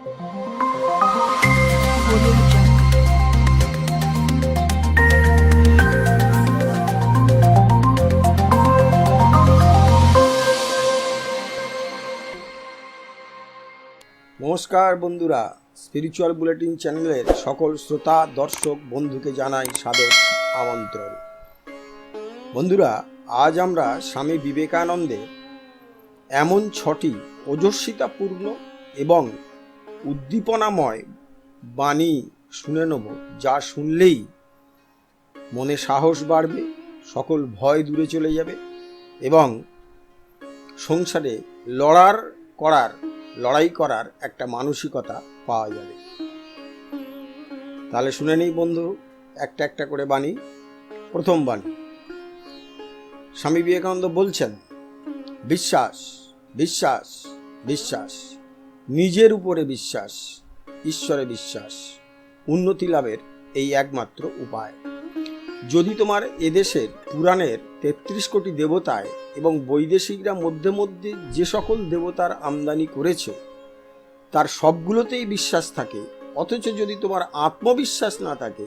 নমস্কার বন্ধুরা spiritual bulletin চ্যানেলের সকল শ্রোতা, দর্শক, বন্ধুকে জানাই সাদর আমন্ত্রণ। বন্ধুরা, আজ আমরা স্বামী বিবেকানন্দের এমন ছটি ওজস্বিতাপূর্ণ এবং উদ্দীপনাময় বাণী শুনে নেব, যা শুনলেই মনে সাহস বাড়বে, সকল ভয় দূরে চলে যাবে এবং সংসারে লড়ার করার, লড়াই করার একটা মানসিকতা পাওয়া যাবে। তাহলে শুনে নেই বন্ধু, একটা একটা করে বাণী। প্রথম বাণী, স্বামী বিবেকানন্দ বলছেন, বিশ্বাস বিশ্বাস বিশ্বাস। নিজের উপরে বিশ্বাস, ঈশ্বরে বিশ্বাস। উন্নতি লাভের এই একমাত্র উপায়। যদি তোমার এদেশের পুরাণের তেত্রিশ কোটি দেবতায় এবং বৈদেশিকরা মধ্যে মধ্যে যে সকল দেবতার আমদানি করেছে, তার সবগুলোতেই বিশ্বাস থাকে, অথচ যদি তোমার আত্মবিশ্বাস না থাকে,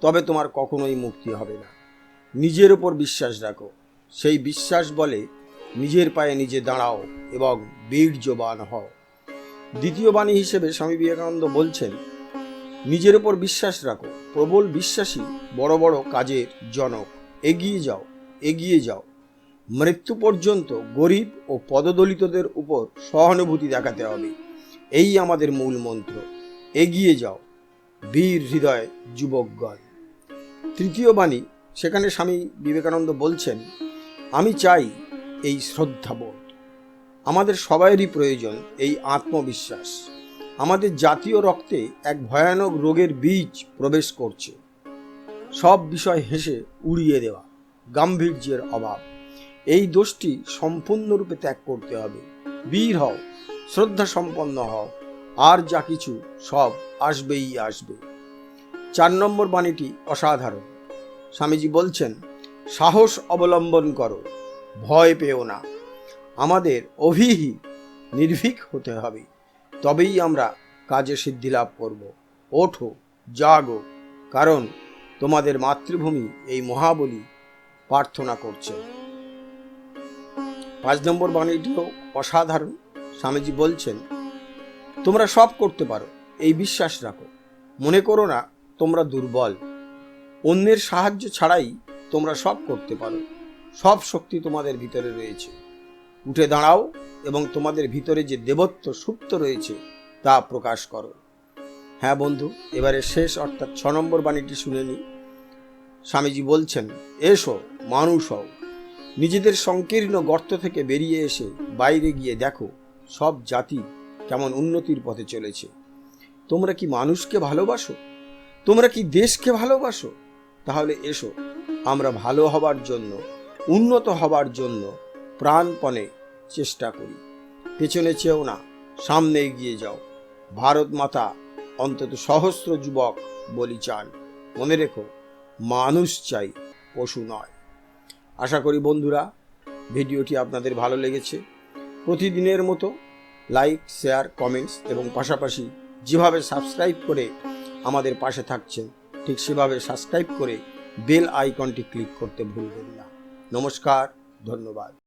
তবে তোমার কখনোই মুক্তি হবে না। নিজের ওপর বিশ্বাস রাখো। সেই বিশ্বাস বলে, নিজের পায়ে নিজে দাঁড়াও এবং বীর্যবান হও। দ্বিতীয় বাণী হিসেবে স্বামী বিবেকানন্দ বলছেন, নিজের ওপর বিশ্বাস রাখো, প্রবল বিশ্বাসী বড় বড় কাজের জনক। এগিয়ে যাও এগিয়ে যাও। মৃত্যু পর্যন্ত গরিব ও পদদলিতদের উপর সহানুভূতি দেখাতে হবে। এই আমাদের মূল মন্ত্র। এগিয়ে যাও, বীর হৃদয় যুবকগণ। তৃতীয় বাণী, সেখানে স্বামী বিবেকানন্দ বলছেন, আমি চাই এই শ্রদ্ধাবোধ। আমাদের সবাইয়েরই প্রয়োজন এই আত্মবিশ্বাস। আমাদের জাতীয় রক্তে এক ভয়ানক রোগের বীজ প্রবেশ করছে। সব বিষয় হেসে উড়িয়ে দেওয়া, গাম্ভীর্যের অভাব। এই দোষটি সম্পূর্ণরূপে ত্যাগ করতে হবে। বীর হও শ্রদ্ধা সম্পন্ন হও, আর যা কিছু সব আসবেই আসবে। চার নম্বর বাণীটি অসাধারণ। স্বামীজি বলছেন, সাহস অবলম্বন করো, ভয় পেও না। আমাদের অভিহি নির্ভীক হতে হবে। তবেই আমরা কাজে সিদ্ধি লাভ করব। ওঠো, জাগো, কারণ তোমাদের মাতৃভূমি এই মহাবলী প্রার্থনা করছে। পাঁচ নম্বর বাণীটিও অসাধারণ। স্বামীজি বলছেন, তোমরা সব করতে পারো, এই বিশ্বাস রাখো। মনে করো না, তোমরা দুর্বল। অন্যের সাহায্য ছাড়াই তোমরা সব করতে পারো। সব শক্তি তোমাদের ভিতরে রয়েছে। উঠে দাঁড়াও এবং তোমাদের ভিতরে যে দেবত্ব সুপ্ত রয়েছে, তা প্রকাশ করো। হ্যাঁ বন্ধু, এবারে শেষ অর্থাৎ ছ নম্বর বাণীটি শুনে নি স্বামীজি বলছেন, এসো, মানুষ হও। নিজেদের সংকীর্ণ গর্ত থেকে বেরিয়ে এসে বাইরে গিয়ে দেখো, সব জাতি কেমন উন্নতির পথে চলেছে। তোমরা কি মানুষকে ভালোবাসো? তোমরা কি দেশকে ভালোবাসো? তাহলে এসো, আমরা ভালো হবার জন্য, উন্নত হবার জন্য প্রাণপণে চেষ্টা করি। পেছনে চেয়েও না, সামনে এগিয়ে যাও। ভারত মাতা, অন্তত সহস্র যুবক বলি চান। মনে রেখো, মানুষ চাই, পশু নয়। আশা করি বন্ধুরা, ভিডিওটি আপনাদের ভালো লেগেছে। প্রতিদিনের মতো লাইক, শেয়ার, কমেন্টস এবং পাশাপাশি যেভাবে সাবস্ক্রাইব করে আমাদের পাশে থাকছেন, ঠিক সেভাবে সাবস্ক্রাইব করে বেল আইকনটি ক্লিক করতে ভুলবেন না। নমস্কার, ধন্যবাদ।